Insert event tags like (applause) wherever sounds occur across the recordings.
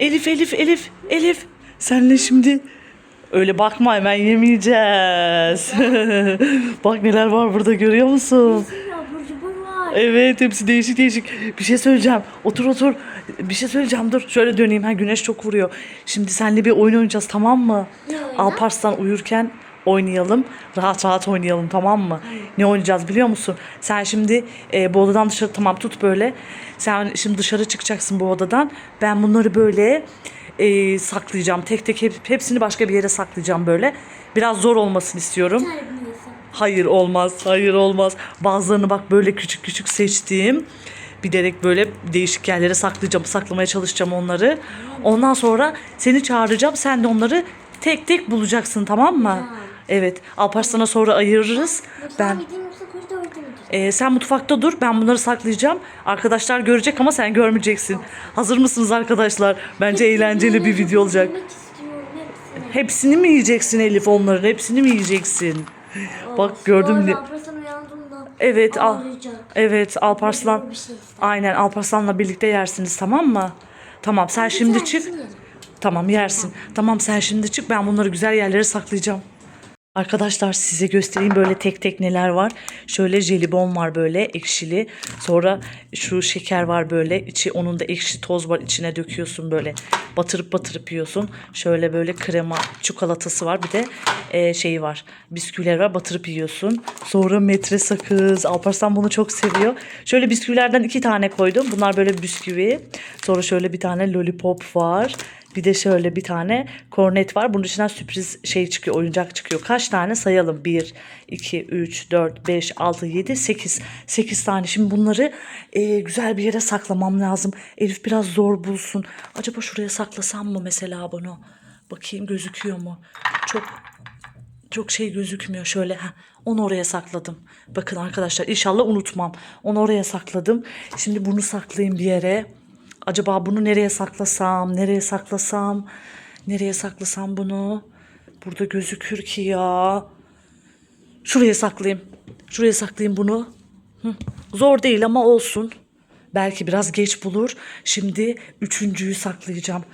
Elif Elif Elif Elif. Senle şimdi öyle bakma hemen yemeyeceğiz. (laughs) Bak neler var burada görüyor musun? Evet hepsi değişik değişik. Bir şey söyleyeceğim. Otur otur. Bir şey söyleyeceğim dur. Şöyle döneyim. Ha güneş çok vuruyor. Şimdi seninle bir oyun oynayacağız tamam mı? Alparslan uyurken oynayalım. Rahat rahat oynayalım tamam mı? Ne oynayacağız biliyor musun? Sen şimdi e, bu odadan dışarı tamam tut böyle. Sen şimdi dışarı çıkacaksın bu odadan. Ben bunları böyle e, saklayacağım. Tek tek hep, hepsini başka bir yere saklayacağım böyle. Biraz zor olmasını istiyorum. Hayır olmaz, hayır olmaz. Bazılarını bak böyle küçük küçük seçtiğim. Bilerek böyle değişik yerlere saklayacağım, saklamaya çalışacağım onları. Ondan sonra seni çağıracağım, sen de onları tek tek bulacaksın tamam mı? Ya. Evet, Alparslan'a sonra ayırırız. Ben... Ben gideyim yoksa koridorda mı gireyim? e, sen mutfakta dur, ben bunları saklayacağım. Arkadaşlar görecek ama sen görmeyeceksin. Hazır mısınız arkadaşlar? Bence eğlenceli bir video olacak. Yemek istiyorum hepsini. Hepsini mi yiyeceksin Elif onların? Hepsini mi yiyeceksin? Bak gördün mü? mü? Alparslan uyandığında Evet, al. ağlayacak. Evet Alparslan. Bir şey ister. Aynen Alparslan'la birlikte yersiniz tamam mı? Tamam sen şimdi çık. yerim. Tamam yersin. Tamam sen şimdi çık ben bunları güzel yerlere saklayacağım. Arkadaşlar size göstereyim böyle tek tek neler var. Şöyle jelibon var böyle ekşili. Sonra şu şeker var böyle. içi onun da ekşi toz var. içine döküyorsun böyle. Batırıp batırıp yiyorsun. Şöyle böyle krema çikolatası var. Bir de e, şeyi var. Bisküviler var. Batırıp yiyorsun. Sonra metre sakız. Alparslan bunu çok seviyor. Şöyle bisküvilerden iki tane koydum. Bunlar böyle bisküvi. Sonra şöyle bir tane lollipop var. Bir de şöyle bir tane kornet var. Bunun içinden sürpriz şey çıkıyor, oyuncak çıkıyor. Kaç tane sayalım? 1, 2, 3, 4, 5, 6, 7, 8. 8 tane. Şimdi bunları e, güzel bir yere saklamam lazım. Elif biraz zor bulsun. Acaba şuraya saklasam mı mesela bunu? Bakayım gözüküyor mu? Çok çok şey gözükmüyor. Şöyle ha onu oraya sakladım. Bakın arkadaşlar inşallah unutmam. Onu oraya sakladım. Şimdi bunu saklayayım bir yere. Acaba bunu nereye saklasam? Nereye saklasam? Nereye saklasam bunu? Burada gözükür ki ya. Şuraya saklayayım. Şuraya saklayayım bunu. Hı. Zor değil ama olsun. Belki biraz geç bulur. Şimdi üçüncüyü saklayacağım.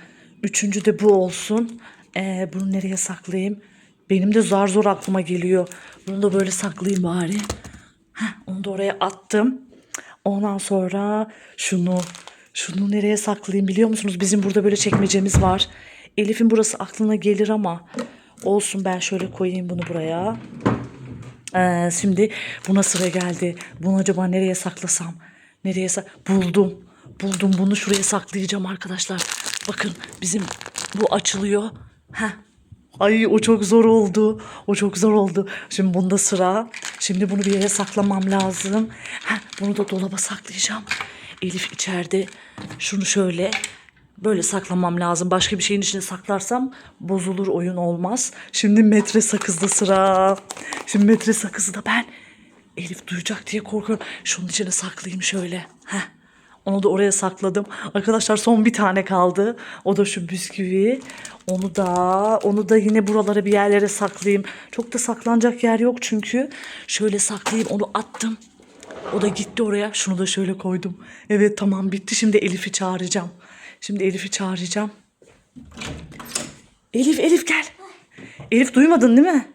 Üçüncü de bu olsun. Ee, bunu nereye saklayayım? Benim de zar zor aklıma geliyor. Bunu da böyle saklayayım bari. Heh, onu da oraya attım. Ondan sonra şunu, şunu nereye saklayayım biliyor musunuz? Bizim burada böyle çekmecemiz var. Elif'in burası aklına gelir ama olsun ben şöyle koyayım bunu buraya. Ee, şimdi buna sıra geldi. Bunu acaba nereye saklasam? Nereye sak Buldum. Buldum bunu şuraya saklayacağım arkadaşlar. Bakın bizim bu açılıyor. Heh. Ay o çok zor oldu. O çok zor oldu. Şimdi bunda sıra. Şimdi bunu bir yere saklamam lazım. Heh, bunu da dolaba saklayacağım. Elif içeride. Şunu şöyle böyle saklamam lazım. Başka bir şeyin içine saklarsam bozulur oyun olmaz. Şimdi metre sakızda sıra. Şimdi metre sakızı da ben Elif duyacak diye korkuyorum. Şunun içine saklayayım şöyle. Heh. Onu da oraya sakladım. Arkadaşlar son bir tane kaldı. O da şu bisküvi. Onu da onu da yine buralara bir yerlere saklayayım. Çok da saklanacak yer yok çünkü. Şöyle saklayayım. Onu attım. O da gitti oraya. Şunu da şöyle koydum. Evet tamam bitti. Şimdi Elif'i çağıracağım. Şimdi Elif'i çağıracağım. Elif Elif gel. Elif duymadın değil mi?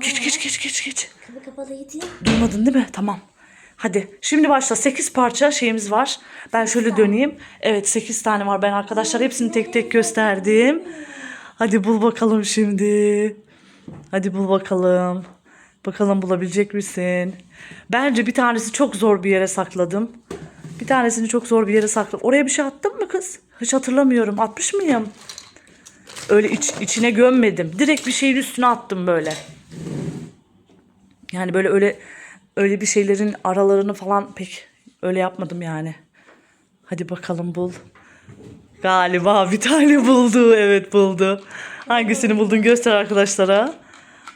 Geç geç geç geç geç. Kapı kapalıydı ya. Duymadın değil mi? Tamam. Hadi şimdi başla. 8 parça şeyimiz var. Ben şöyle döneyim. Evet 8 tane var. Ben arkadaşlar hepsini tek tek gösterdim. Hadi bul bakalım şimdi. Hadi bul bakalım. Bakalım bulabilecek misin? Bence bir tanesi çok zor bir yere sakladım. Bir tanesini çok zor bir yere sakladım. Oraya bir şey attım mı kız? Hiç hatırlamıyorum. Atmış mıyım? Öyle iç, içine gömmedim. Direkt bir şeyin üstüne attım böyle. Yani böyle öyle öyle bir şeylerin aralarını falan pek öyle yapmadım yani. Hadi bakalım bul. Galiba bir tane buldu. Evet buldu. Hangisini buldun göster arkadaşlara.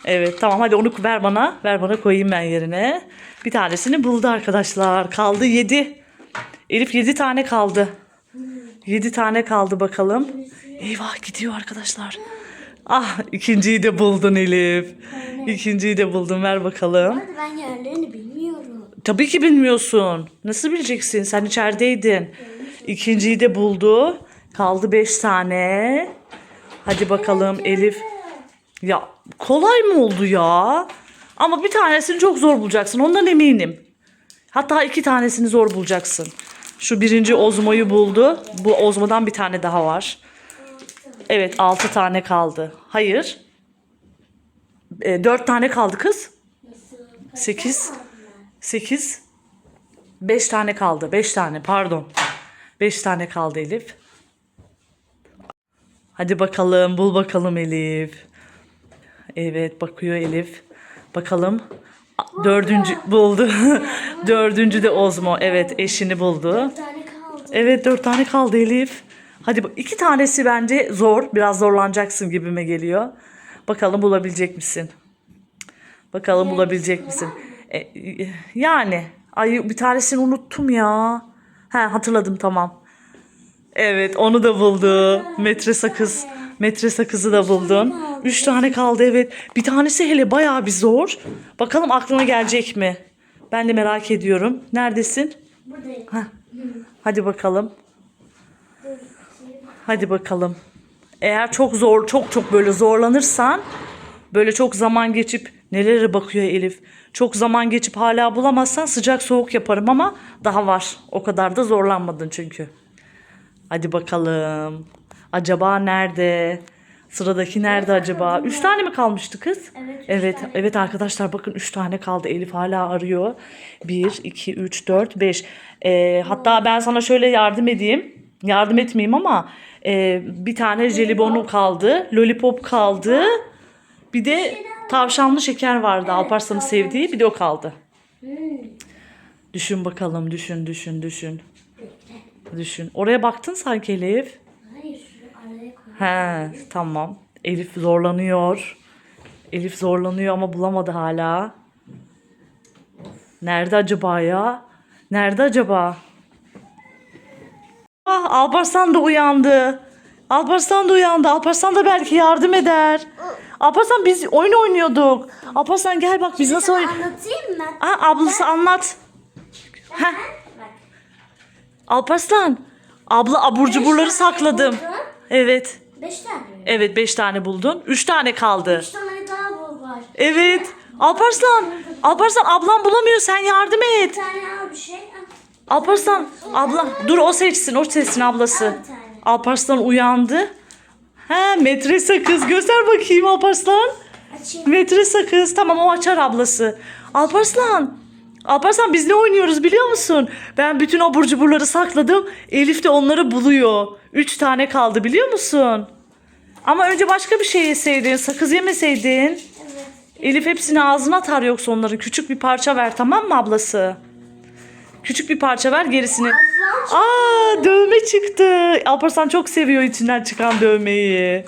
Evet tamam hadi onu ver bana. Ver bana koyayım ben yerine. Bir tanesini buldu arkadaşlar. Kaldı 7. Elif 7 tane kaldı. 7 tane kaldı bakalım. Eyvah gidiyor arkadaşlar. Ah ikinciyi de buldun Elif. İkinciyi de buldun ver bakalım. Ben yerlerini bilmiyorum. Tabii ki bilmiyorsun. Nasıl bileceksin? Sen içerideydin. İkinciyi de buldu. Kaldı 5 tane. Hadi bakalım Elif. Ya kolay mı oldu ya? Ama bir tanesini çok zor bulacaksın. Ondan eminim. Hatta iki tanesini zor bulacaksın. Şu birinci Ozmo'yu buldu. Bu Ozmo'dan bir tane daha var. Evet altı tane kaldı. Hayır. E, dört tane kaldı kız. Sekiz. Sekiz. Beş tane kaldı. Beş tane pardon. Beş tane kaldı Elif. Hadi bakalım bul bakalım Elif. Evet bakıyor Elif. Bakalım. Dördüncü buldu. (laughs) (laughs) Dördüncü de Ozmo. Evet eşini buldu. Bir tane kaldı. Evet dört tane kaldı Elif. Hadi bak iki tanesi bence zor. Biraz zorlanacaksın gibime geliyor. Bakalım bulabilecek misin? Bakalım bulabilecek misin? E, e, yani ay bir tanesini unuttum ya. Ha hatırladım tamam. Evet onu da buldu. Metre sakız. Metre sakızı da buldun. Üç tane kaldı evet. Bir tanesi hele bayağı bir zor. Bakalım aklına gelecek mi? Ben de merak ediyorum. Neredesin? Buradayım. Heh. Hadi bakalım. Hadi bakalım. Eğer çok zor, çok çok böyle zorlanırsan, böyle çok zaman geçip nelere bakıyor Elif. Çok zaman geçip hala bulamazsan sıcak soğuk yaparım ama daha var. O kadar da zorlanmadın çünkü. Hadi bakalım. Acaba nerede? Sıradaki nerede acaba? Üç tane mi kalmıştı kız? Evet, Evet, tane. evet arkadaşlar bakın üç tane kaldı. Elif hala arıyor. Bir, iki, üç, dört, beş. Ee, hatta ben sana şöyle yardım edeyim. Yardım etmeyeyim ama e, bir tane jelibonu kaldı. Lollipop kaldı. Bir de tavşanlı şeker vardı. Alparslan'ın sevdiği. Bir de o kaldı. Hmm. Düşün bakalım. Düşün, düşün, düşün. Düşün. Oraya baktın sanki Elif. Hayır şunu araya koy. He, tamam. Elif zorlanıyor. Elif zorlanıyor ama bulamadı hala. Nerede acaba ya? Nerede acaba? Ah, Alparslan da uyandı. Alparslan da uyandı. Alparslan da belki yardım eder. Alparslan biz oyun oynuyorduk. Alparslan gel bak biz nasıl oyun... Anlatayım mı? Aa, ablası anlat. Bak. Alparslan. Abla abur cuburları sakladım. Evet. Beş tane. mi? Evet 5 tane buldun. 3 tane kaldı. Üç tane daha bul var. Evet. Alparslan. Alparslan ablam bulamıyor sen yardım Bir et. tane al bir şey. Al. Alparslan abla dur o seçsin o seçsin ablası. Alparslan uyandı. He metre sakız göster bakayım Alparslan. Açayım. Metre sakız tamam o açar ablası. Alparslan. Alparslan biz ne oynuyoruz biliyor musun? Ben bütün abur cuburları sakladım. Elif de onları buluyor. Üç tane kaldı biliyor musun? Ama önce başka bir şey yeseydin. Sakız yemeseydin. Evet. Elif hepsini ağzına atar yoksa onları. Küçük bir parça ver tamam mı ablası? Küçük bir parça ver gerisini. Aa dövme çıktı. Alparslan çok seviyor içinden çıkan dövmeyi.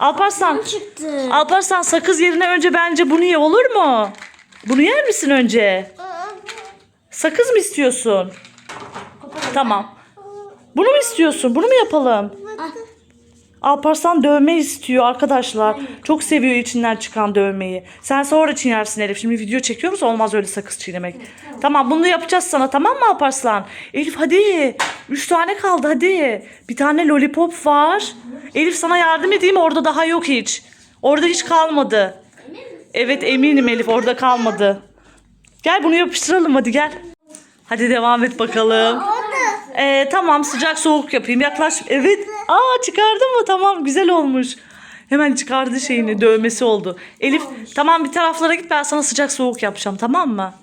Alparslan, Çıktı. Alparslan sakız yerine önce bence bunu ye olur mu? Bunu yer misin önce? Sakız mı istiyorsun? Tamam. Bunu mu istiyorsun? Bunu mu yapalım? Ah. Alparslan dövme istiyor arkadaşlar. Çok seviyor içinden çıkan dövmeyi. Sen sonra çiğnersin Elif. Şimdi video çekiyoruz olmaz öyle sakız çiğnemek. Tamam bunu yapacağız sana tamam mı Alparslan? Elif hadi. Üç tane kaldı hadi. Bir tane lollipop var. Elif sana yardım edeyim orada daha yok hiç. Orada hiç kalmadı. Evet eminim Elif orada kalmadı. Gel bunu yapıştıralım hadi gel. Hadi devam et bakalım. Ee, tamam sıcak soğuk yapayım. Yaklaş. Evet. Aa çıkardın mı? Tamam güzel olmuş. Hemen çıkardı şeyini dövmesi oldu. Elif tamam bir taraflara git ben sana sıcak soğuk yapacağım tamam mı?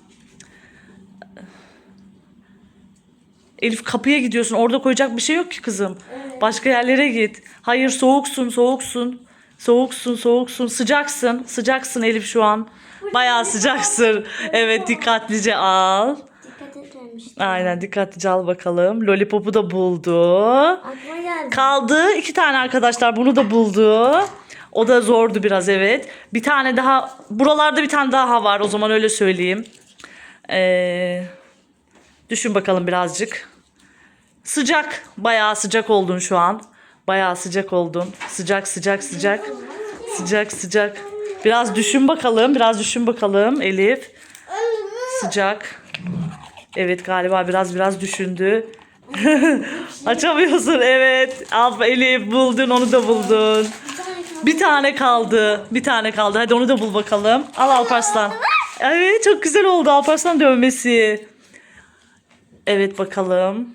Elif kapıya gidiyorsun. Orada koyacak bir şey yok ki kızım. Başka yerlere git. Hayır soğuksun soğuksun. Soğuksun soğuksun. Sıcaksın. Sıcaksın Elif şu an. Bayağı sıcaksın. Evet dikkatlice al. Dikkat etmemiştim. Aynen dikkatlice al bakalım. Lollipop'u da buldu. Aklıma geldi. Kaldı iki tane arkadaşlar bunu da buldu. O da zordu biraz evet. Bir tane daha buralarda bir tane daha var o zaman öyle söyleyeyim. Ee, düşün bakalım birazcık. Sıcak. Bayağı sıcak oldun şu an. Bayağı sıcak oldun. Sıcak sıcak sıcak. Sıcak sıcak. Biraz düşün bakalım. Biraz düşün bakalım Elif. Sıcak. Evet galiba biraz biraz düşündü. (laughs) Açamıyorsun evet. Al Elif buldun onu da buldun. Bir tane kaldı. Bir tane kaldı. Hadi onu da bul bakalım. Al Alparslan. Evet çok güzel oldu Alparslan dövmesi. Evet bakalım.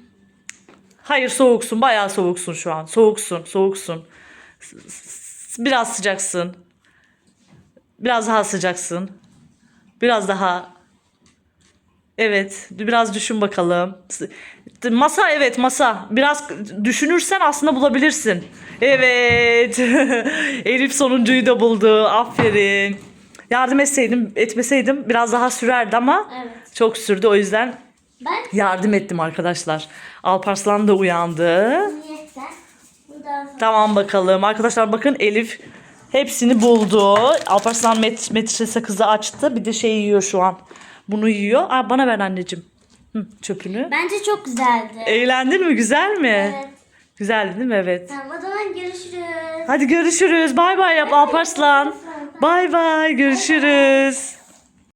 Hayır soğuksun. Bayağı soğuksun şu an. Soğuksun. Soğuksun. Biraz sıcaksın. Biraz daha sıcaksın. Biraz daha. Evet. Biraz düşün bakalım. Masa evet masa. Biraz düşünürsen aslında bulabilirsin. Evet. (laughs) Elif sonuncuyu da buldu. Aferin. Yardım etseydim, etmeseydim biraz daha sürerdi ama Evet. çok sürdü. O yüzden Ben yardım ettim arkadaşlar. Alparslan da uyandı. sonra Tamam bakalım. Arkadaşlar bakın Elif hepsini buldu. Alparslan met metre sakızı açtı. Bir de şey yiyor şu an. Bunu yiyor. Aa, bana ver anneciğim. Hı, çöpünü. Bence çok güzeldi. Eğlendin mi? Güzel mi? Evet. Güzeldi değil mi? Evet. Tamam o zaman görüşürüz. Hadi görüşürüz. Bay bay yap Alparslan. Bay bay. Görüşürüz.